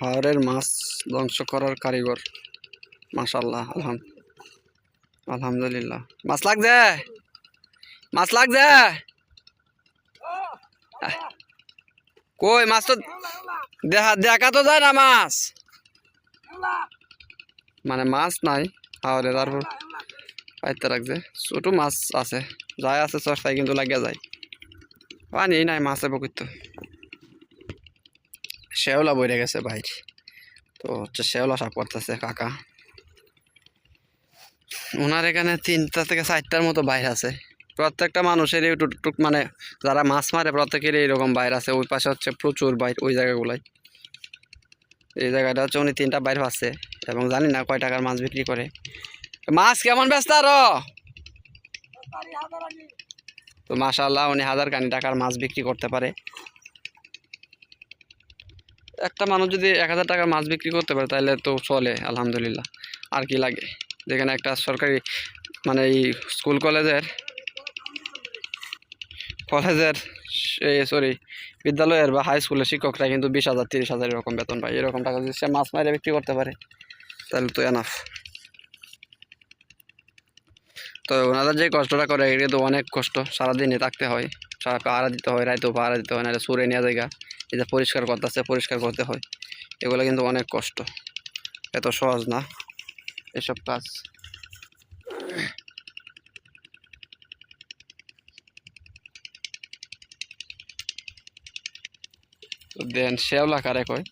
হাওরের মাছ ধ্বংস করার কারিগর। মাশাল্লাহ আলহাম আলহামদুলিল্লাহ। মাছ লাগছে? মাছ লাগছে? কই মাছ তো দেখা দেখা তো যায় না মাছ। মানে মাছ নাই হাওরে, তারপর পাইতে রাখছে ছোট মাছ আছে, যায় আছে চর্চায় কিন্তু লাগিয়া যায়। পানি নাই মাছে বকিত শেওলা বইরে গেছে বাইর তো হচ্ছে শেওলা সাপ করতেছে কাকা। ওনার এখানে তিনটা থেকে চারটার মতো বাইর আছে। প্রত্যেকটা মানুষেরই টুকটুক মানে যারা মাছ মারে প্রত্যেকেরই এরকম বাইর আছে। ওই পাশে হচ্ছে প্রচুর বাইর ওই জায়গাগুলাই। এই জায়গাটা হচ্ছে উনি তিনটা বাইর পাচ্ছে এবং জানি না কয় টাকার মাছ বিক্রি করে। মাছ কেমন ব্যস্ত আরও? তো মাশাল্লাহ উনি হাজার কানি টাকার মাছ বিক্রি করতে পারে। একটা মানুষ যদি এক হাজার টাকার মাছ বিক্রি করতে পারে, তাহলে তো চলে, আলহামদুলিল্লাহ। আর কি লাগে? যেখানে একটা সরকারি মানে এই স্কুল কলেজের কলেজের সরি বিদ্যালয়ের বা হাই স্কুলের শিক্ষকরা কিন্তু বিশ হাজার, তিরিশ হাজার এরকম বেতন পায়। এরকম টাকা যদি সে মাছ মারে বিক্রি করতে পারে, তাহলে তো এনাফ তো ওনাদের যে কষ্টটা করে এটা তো অনেক কষ্ট। সারাদিনই থাকতে হয়, সারা পাহারা দিতে হয়, রাইতেও পাহারা দিতে হয়, নাহলে সুরে নেওয়া জায়গা যে পরিষ্কার করতেছে পরিষ্কার করতে হয়। এগুলো কিন্তু অনেক কষ্ট। এত সহজ না। এসব কাজ। দেন শেওলা কারে কয়?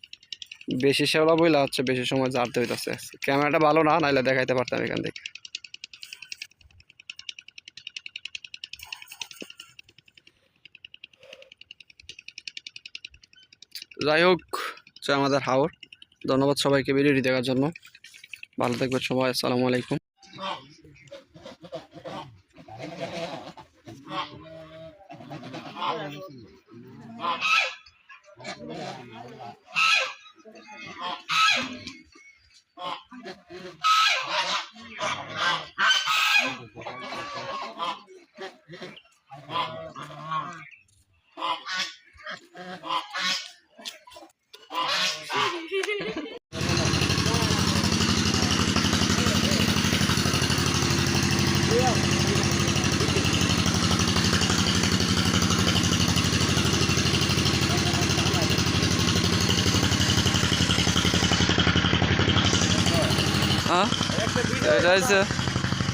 বেশি শেওলা বইলা হচ্ছে বেশি সময় জারতে হইতেছে। ক্যামেরাটা ভালো না, নাইলে দেখাইতে পারতাম এখান থেকে। যাই হোক আমাদের হাওর। ধন্যবাদ সবাইকে ভিডিওটি দেখার জন্য। ভালো থাকবেন সবাই, আসসালামু আলাইকুম। হ্যাঁ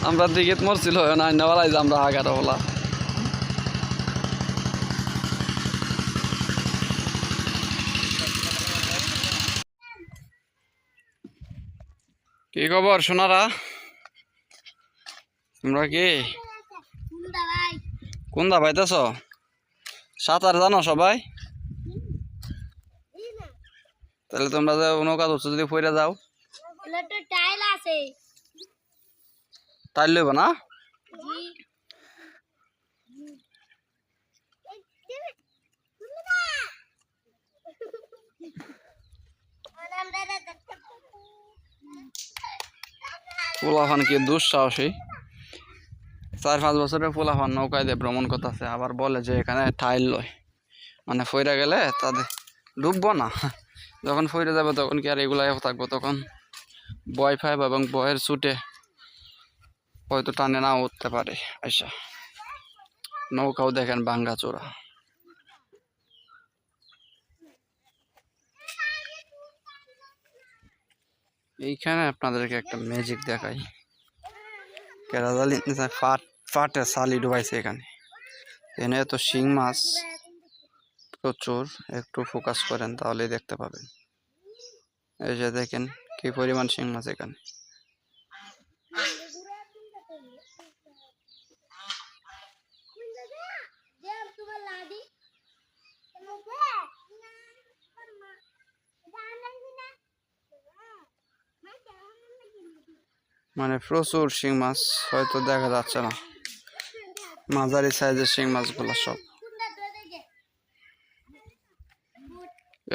আমরা দিকে মরছিল না আমরা আগারো বলা কি খবর, সোনারা? তোমরা কি? কোন দা পাইতেছ সাঁতার জানো সবাই? তাহলে তোমরা যে নৌকা যদি ফইরা যাও। তো আছে। তাই লইব না? পোলাফান কি দুঃসাহসী? চার পাঁচ বছরের পোলাফান নৌকায় দিয়ে ভ্রমণ করতেছে আবার বলে যে এখানে টাইল লয়। মানে ফইরা গেলে তাদের ডুববো না। যখন ফইরে যাবে তখন কি আর এগুলাই থাকব তখন? বয় ফাইভ এবং বয়ের ছুটে হয়তো টানে না উঠতে পারে। আচ্ছা নৌকাও দেখেন ভাঙ্গা চোরা। এইখানে আপনাদেরকে একটা ম্যাজিক দেখাই। কেরাদালি ফাট, ফাটে সালি ডুবাইছে এখানে। এনে তো শিং মাছ প্রচুর, একটু ফোকাস করেন তাহলেই দেখতে পাবেন। এই যে দেখেন কি পরিমাণ শিং মাছ এখানে? মানে প্রচুর শিং মাছ, হয়তো দেখা যাচ্ছে না। মাঝারি সাইজের শিং মাছগুলো সব।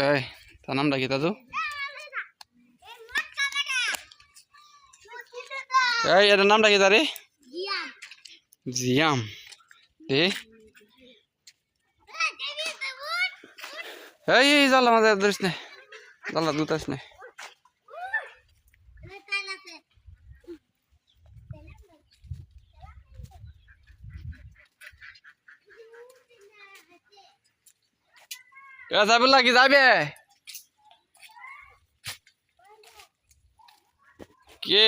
এই, তার নামটা কি দাদু यार नाम डाके तारे जियाम दे ये जाला मज़ा दर्शने जाला दूत दर्शने क्या साबुन लगी साबिये क्या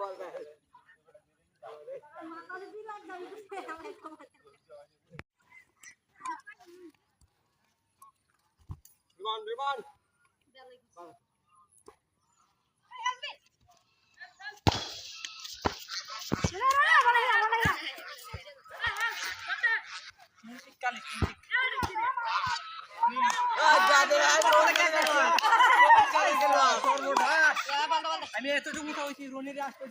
Rebound, rebound. Bang. Musik. Ah, jadi ada আমি এতটুকু খাওয়াইছি রনির আসতে